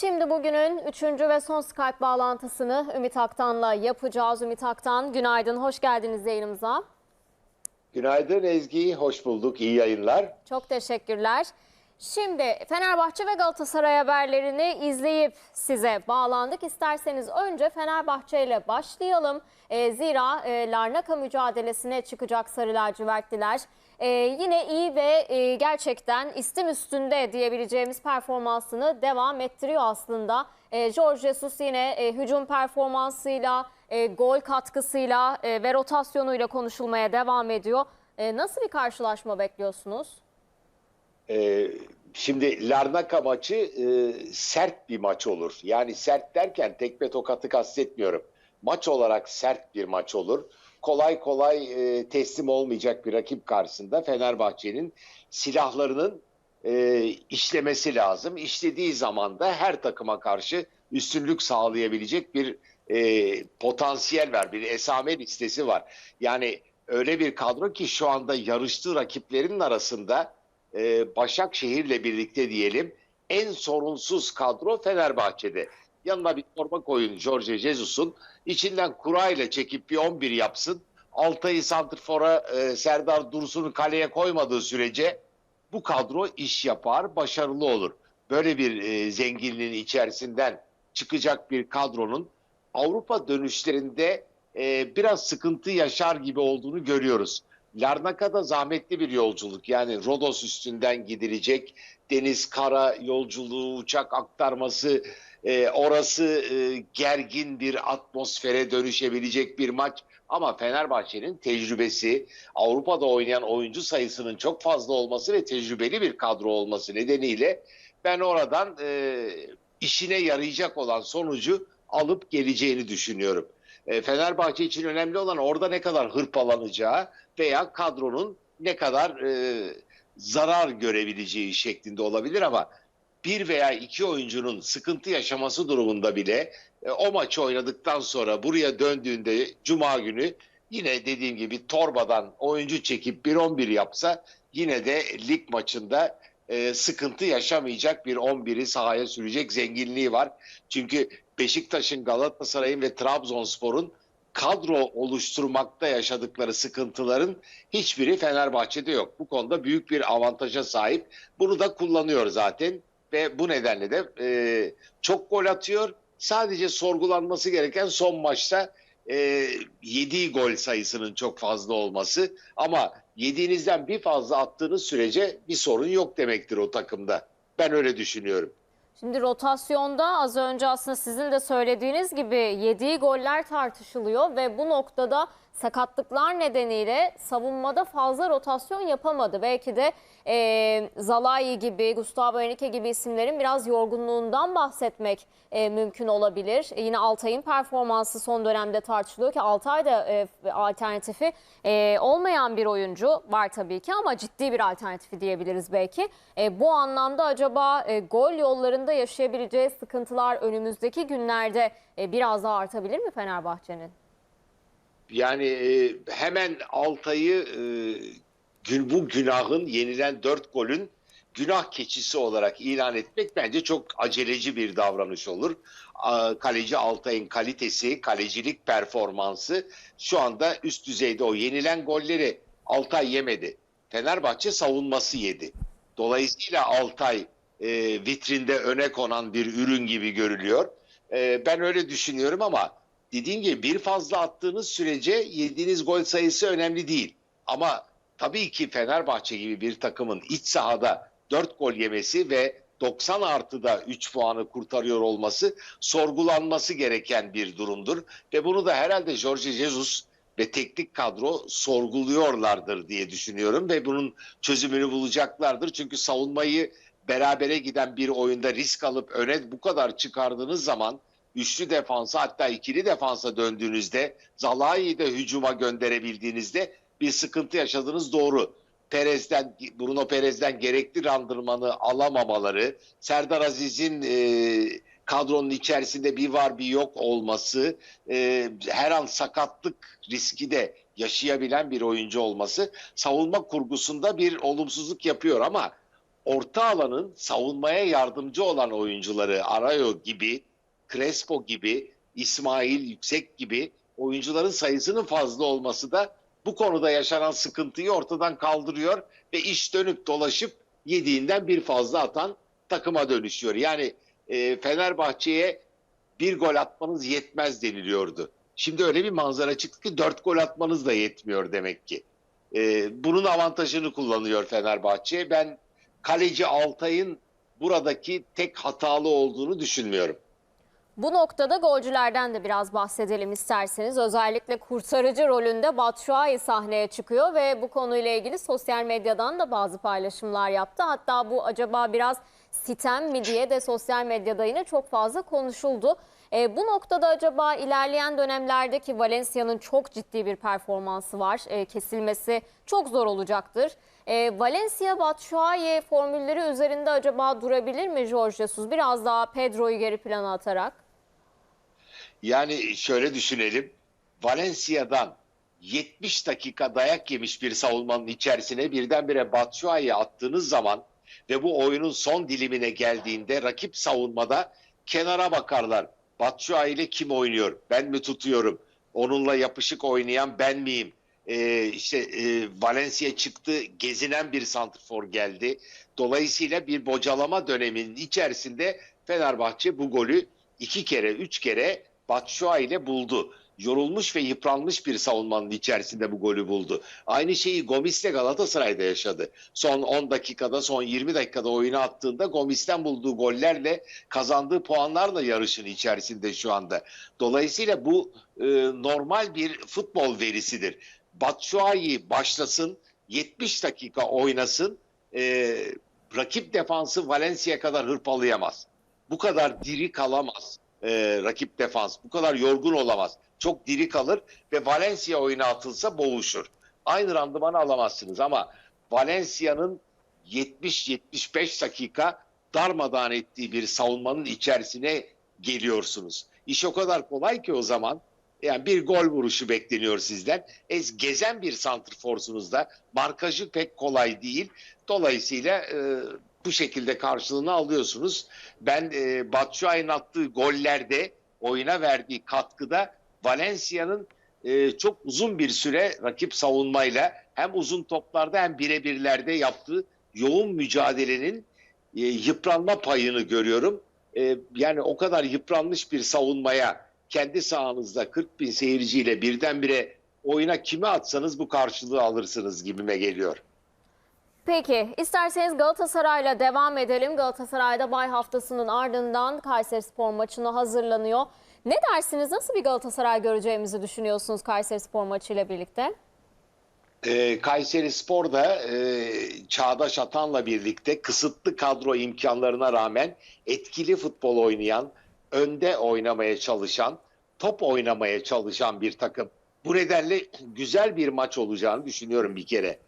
Şimdi bugünün üçüncü ve son Skype bağlantısını Ümit Aktan'la yapacağız. Ümit Aktan günaydın, hoş geldiniz yayınımıza. Günaydın Ezgi, hoş bulduk. İyi yayınlar. Çok teşekkürler. Şimdi Fenerbahçe ve Galatasaray haberlerini izleyip size bağlandık. İsterseniz önce Fenerbahçe ile başlayalım. Ee, zira e, Larnaka mücadelesine çıkacak Sarı Lacivertliler. Ee, yine iyi ve e, gerçekten istim üstünde diyebileceğimiz performansını devam ettiriyor aslında. E, Jorge Jesus yine e, hücum performansıyla, e, gol katkısıyla e, ve rotasyonuyla konuşulmaya devam ediyor. E, nasıl bir karşılaşma bekliyorsunuz? Ee, şimdi Larnaka maçı e, sert bir maç olur. Yani sert derken tekme tokatı kastetmiyorum. Maç olarak sert bir maç olur. Kolay kolay e, teslim olmayacak bir rakip karşısında Fenerbahçe'nin silahlarının e, işlemesi lazım. İşlediği zaman da her takıma karşı üstünlük sağlayabilecek bir e, potansiyel var, bir esame listesi var. Yani öyle bir kadro ki şu anda yarıştığı rakiplerin arasında e, Başakşehir'le birlikte diyelim en sorunsuz kadro Fenerbahçe'de. Yanına bir torba koyun Jorge Jesus'un içinden kurayla çekip bir 11 yapsın. Altay'ı Santrfor'a e, Serdar Dursun'u kaleye koymadığı sürece bu kadro iş yapar, başarılı olur. Böyle bir e, zenginliğin içerisinden çıkacak bir kadronun Avrupa dönüşlerinde e, biraz sıkıntı yaşar gibi olduğunu görüyoruz. Larnaka'da zahmetli bir yolculuk. Yani Rodos üstünden gidilecek deniz kara yolculuğu, uçak aktarması, e, orası e, gergin bir atmosfere dönüşebilecek bir maç. Ama Fenerbahçe'nin tecrübesi, Avrupa'da oynayan oyuncu sayısının çok fazla olması ve tecrübeli bir kadro olması nedeniyle ben oradan e, işine yarayacak olan sonucu alıp geleceğini düşünüyorum. E, Fenerbahçe için önemli olan orada ne kadar hırpalanacağı veya kadronun ne kadar e, zarar görebileceği şeklinde olabilir ama bir veya iki oyuncunun sıkıntı yaşaması durumunda bile e, o maçı oynadıktan sonra buraya döndüğünde Cuma günü yine dediğim gibi torbadan oyuncu çekip 1-11 yapsa yine de lig maçında e, sıkıntı yaşamayacak bir 11'i sahaya sürecek zenginliği var. Çünkü Beşiktaş'ın, Galatasaray'ın ve Trabzonspor'un kadro oluşturmakta yaşadıkları sıkıntıların hiçbiri Fenerbahçe'de yok. Bu konuda büyük bir avantaja sahip. Bunu da kullanıyor zaten ve bu nedenle de e, çok gol atıyor. Sadece sorgulanması gereken son maçta e, yediği gol sayısının çok fazla olması ama yediğinizden bir fazla attığınız sürece bir sorun yok demektir o takımda. Ben öyle düşünüyorum. Şimdi rotasyonda az önce aslında sizin de söylediğiniz gibi yediği goller tartışılıyor ve bu noktada sakatlıklar nedeniyle savunmada fazla rotasyon yapamadı. Belki de e, Zalai gibi, Gustavo Henrique gibi isimlerin biraz yorgunluğundan bahsetmek e, mümkün olabilir. E, yine Altay'ın performansı son dönemde tartışılıyor ki Altay da e, alternatifi e, olmayan bir oyuncu var tabii ki ama ciddi bir alternatifi diyebiliriz belki. E, bu anlamda acaba e, gol yollarında yaşayabileceği sıkıntılar önümüzdeki günlerde e, biraz daha artabilir mi Fenerbahçe'nin? Yani e, hemen Altay'ı e, bu günahın yenilen dört golün günah keçisi olarak ilan etmek bence çok aceleci bir davranış olur. Kaleci Altay'ın kalitesi, kalecilik performansı şu anda üst düzeyde o yenilen golleri Altay yemedi. Fenerbahçe savunması yedi. Dolayısıyla Altay e, vitrinde öne konan bir ürün gibi görülüyor. E, ben öyle düşünüyorum ama dediğim gibi bir fazla attığınız sürece yediğiniz gol sayısı önemli değil. Ama tabii ki Fenerbahçe gibi bir takımın iç sahada 4 gol yemesi ve 90 artıda 3 puanı kurtarıyor olması sorgulanması gereken bir durumdur. Ve bunu da herhalde Jorge Jesus ve teknik kadro sorguluyorlardır diye düşünüyorum ve bunun çözümünü bulacaklardır. Çünkü savunmayı berabere giden bir oyunda risk alıp öne bu kadar çıkardığınız zaman üçlü defansa hatta ikili defansa döndüğünüzde Zalai'yi de hücuma gönderebildiğinizde bir sıkıntı yaşadığınız doğru. Perez'den Bruno Perez'den gerekli randırmanı alamamaları, Serdar Aziz'in e, kadronun içerisinde bir var bir yok olması, e, her an sakatlık riski de yaşayabilen bir oyuncu olması savunma kurgusunda bir olumsuzluk yapıyor ama orta alanın savunmaya yardımcı olan oyuncuları Arayo gibi, Crespo gibi, İsmail Yüksek gibi oyuncuların sayısının fazla olması da bu konuda yaşanan sıkıntıyı ortadan kaldırıyor ve iş dönüp dolaşıp yediğinden bir fazla atan takıma dönüşüyor. Yani e, Fenerbahçe'ye bir gol atmanız yetmez deniliyordu. Şimdi öyle bir manzara çıktı ki dört gol atmanız da yetmiyor demek ki. E, bunun avantajını kullanıyor Fenerbahçe. Ben kaleci Altay'ın buradaki tek hatalı olduğunu düşünmüyorum. Bu noktada golcülerden de biraz bahsedelim isterseniz. Özellikle kurtarıcı rolünde Batshuayi sahneye çıkıyor ve bu konuyla ilgili sosyal medyadan da bazı paylaşımlar yaptı. Hatta bu acaba biraz sitem mi diye de sosyal medyada yine çok fazla konuşuldu. E, bu noktada acaba ilerleyen dönemlerdeki Valencia'nın çok ciddi bir performansı var. E, kesilmesi çok zor olacaktır. E, Valencia Batshuayi formülleri üzerinde acaba durabilir mi Jorge Jesus? Biraz daha Pedro'yu geri plana atarak. Yani şöyle düşünelim. Valencia'dan 70 dakika dayak yemiş bir savunmanın içerisine birdenbire Batshuayi'yi attığınız zaman ve bu oyunun son dilimine geldiğinde rakip savunmada kenara bakarlar. Batshuayi ile kim oynuyor? Ben mi tutuyorum? Onunla yapışık oynayan ben miyim? Ee, işte e, Valencia çıktı, gezinen bir santrfor geldi. Dolayısıyla bir bocalama döneminin içerisinde Fenerbahçe bu golü iki kere, üç kere Batshuayi ile buldu. Yorulmuş ve yıpranmış bir savunmanın içerisinde bu golü buldu. Aynı şeyi Gomis de Galatasaray'da yaşadı. Son 10 dakikada, son 20 dakikada oyuna attığında Gomis'ten bulduğu gollerle kazandığı puanlarla yarışın içerisinde şu anda. Dolayısıyla bu e, normal bir futbol verisidir. Batshuayi başlasın, 70 dakika oynasın, e, rakip defansı Valencia kadar hırpalayamaz. Bu kadar diri kalamaz e, rakip defans. Bu kadar yorgun olamaz. Çok diri kalır ve Valencia oyuna atılsa boğuşur. Aynı randımanı alamazsınız ama Valencia'nın 70-75 dakika darmadağın ettiği bir savunmanın içerisine geliyorsunuz. İş o kadar kolay ki o zaman yani bir gol vuruşu bekleniyor sizden. Ez gezen bir santrforsunuz da markajı pek kolay değil. Dolayısıyla e, bu şekilde karşılığını alıyorsunuz. Ben e, Batshuayi'nin attığı gollerde oyuna verdiği katkıda Valencia'nın e, çok uzun bir süre rakip savunmayla hem uzun toplarda hem birebirlerde yaptığı yoğun mücadelenin e, yıpranma payını görüyorum. E, yani o kadar yıpranmış bir savunmaya kendi sahanızda 40 bin seyirciyle birdenbire oyuna kimi atsanız bu karşılığı alırsınız gibime geliyor. Peki isterseniz Galatasaray'la devam edelim. Galatasaray'da bay haftasının ardından Kayseri Spor maçına hazırlanıyor. Ne dersiniz? Nasıl bir Galatasaray göreceğimizi düşünüyorsunuz Kayseri Spor maçıyla birlikte? Ee, Kayseri Spor da e, Çağdaş Atan'la birlikte kısıtlı kadro imkanlarına rağmen etkili futbol oynayan, önde oynamaya çalışan, top oynamaya çalışan bir takım. Bu nedenle güzel bir maç olacağını düşünüyorum bir kere.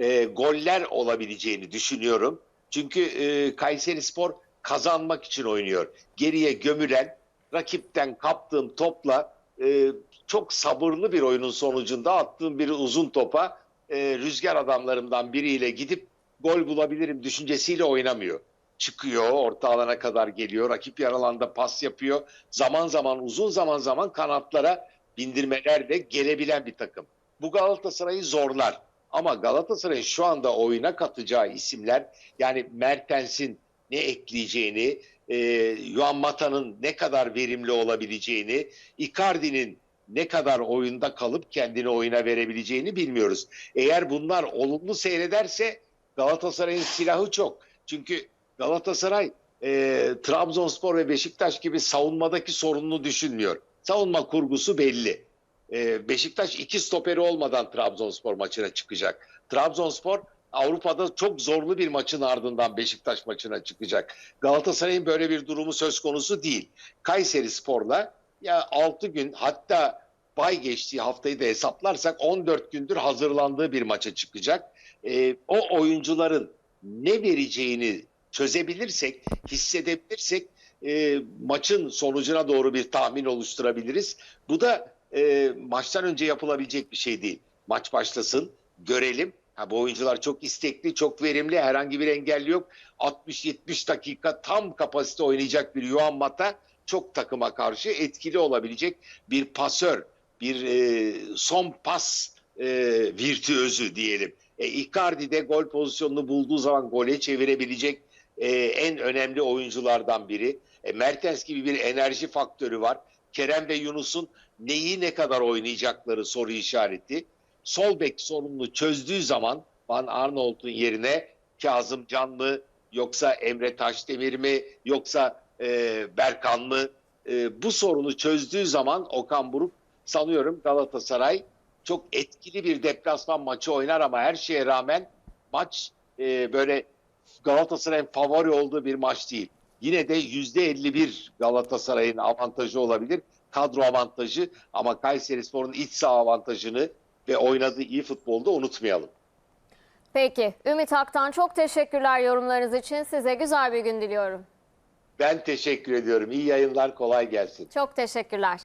E, goller olabileceğini düşünüyorum. Çünkü e, Kayseri Spor kazanmak için oynuyor. Geriye gömülen, rakipten kaptığın topla e, çok sabırlı bir oyunun sonucunda attığım bir uzun topa e, rüzgar adamlarımdan biriyle gidip gol bulabilirim düşüncesiyle oynamıyor. Çıkıyor, orta alana kadar geliyor, rakip yaralanda pas yapıyor. Zaman zaman uzun zaman zaman kanatlara bindirmelerle gelebilen bir takım. Bu Galatasaray'ı zorlar. Ama Galatasaray'ın şu anda oyuna katacağı isimler yani Mertens'in ne ekleyeceğini, e, Juan Mata'nın ne kadar verimli olabileceğini, Icardi'nin ne kadar oyunda kalıp kendini oyuna verebileceğini bilmiyoruz. Eğer bunlar olumlu seyrederse Galatasaray'ın silahı çok. Çünkü Galatasaray e, Trabzonspor ve Beşiktaş gibi savunmadaki sorununu düşünmüyor. Savunma kurgusu belli. E, Beşiktaş iki stoperi olmadan Trabzonspor maçına çıkacak. Trabzonspor Avrupa'da çok zorlu bir maçın ardından Beşiktaş maçına çıkacak. Galatasaray'ın böyle bir durumu söz konusu değil. Kayseri Spor'la ya 6 gün hatta bay geçtiği haftayı da hesaplarsak 14 gündür hazırlandığı bir maça çıkacak. Ee, o oyuncuların ne vereceğini çözebilirsek, hissedebilirsek e, maçın sonucuna doğru bir tahmin oluşturabiliriz. Bu da e, maçtan önce yapılabilecek bir şey değil. Maç başlasın, görelim. Ha, bu oyuncular çok istekli, çok verimli, herhangi bir engelli yok. 60-70 dakika tam kapasite oynayacak bir Juan Mata çok takıma karşı etkili olabilecek bir pasör, bir e, son pas e, virtüözü diyelim. E, Icardi de gol pozisyonunu bulduğu zaman gole çevirebilecek e, en önemli oyunculardan biri. E, Mertens gibi bir enerji faktörü var. Kerem ve Yunus'un neyi ne kadar oynayacakları soru işareti. Sol bek sorununu çözdüğü zaman Van Arnold'un yerine Kazım Can mı yoksa Emre Taşdemir mi yoksa e, Berkan mı E, bu sorunu çözdüğü zaman Okan Buruk sanıyorum Galatasaray çok etkili bir deplasman maçı oynar ama her şeye rağmen maç e, böyle Galatasaray'ın favori olduğu bir maç değil. Yine de %51 Galatasaray'ın avantajı olabilir. Kadro avantajı ama Kayserispor'un iç saha avantajını ve oynadığı iyi futbolda unutmayalım. Peki Ümit Aktan çok teşekkürler yorumlarınız için. Size güzel bir gün diliyorum. Ben teşekkür ediyorum. İyi yayınlar, kolay gelsin. Çok teşekkürler.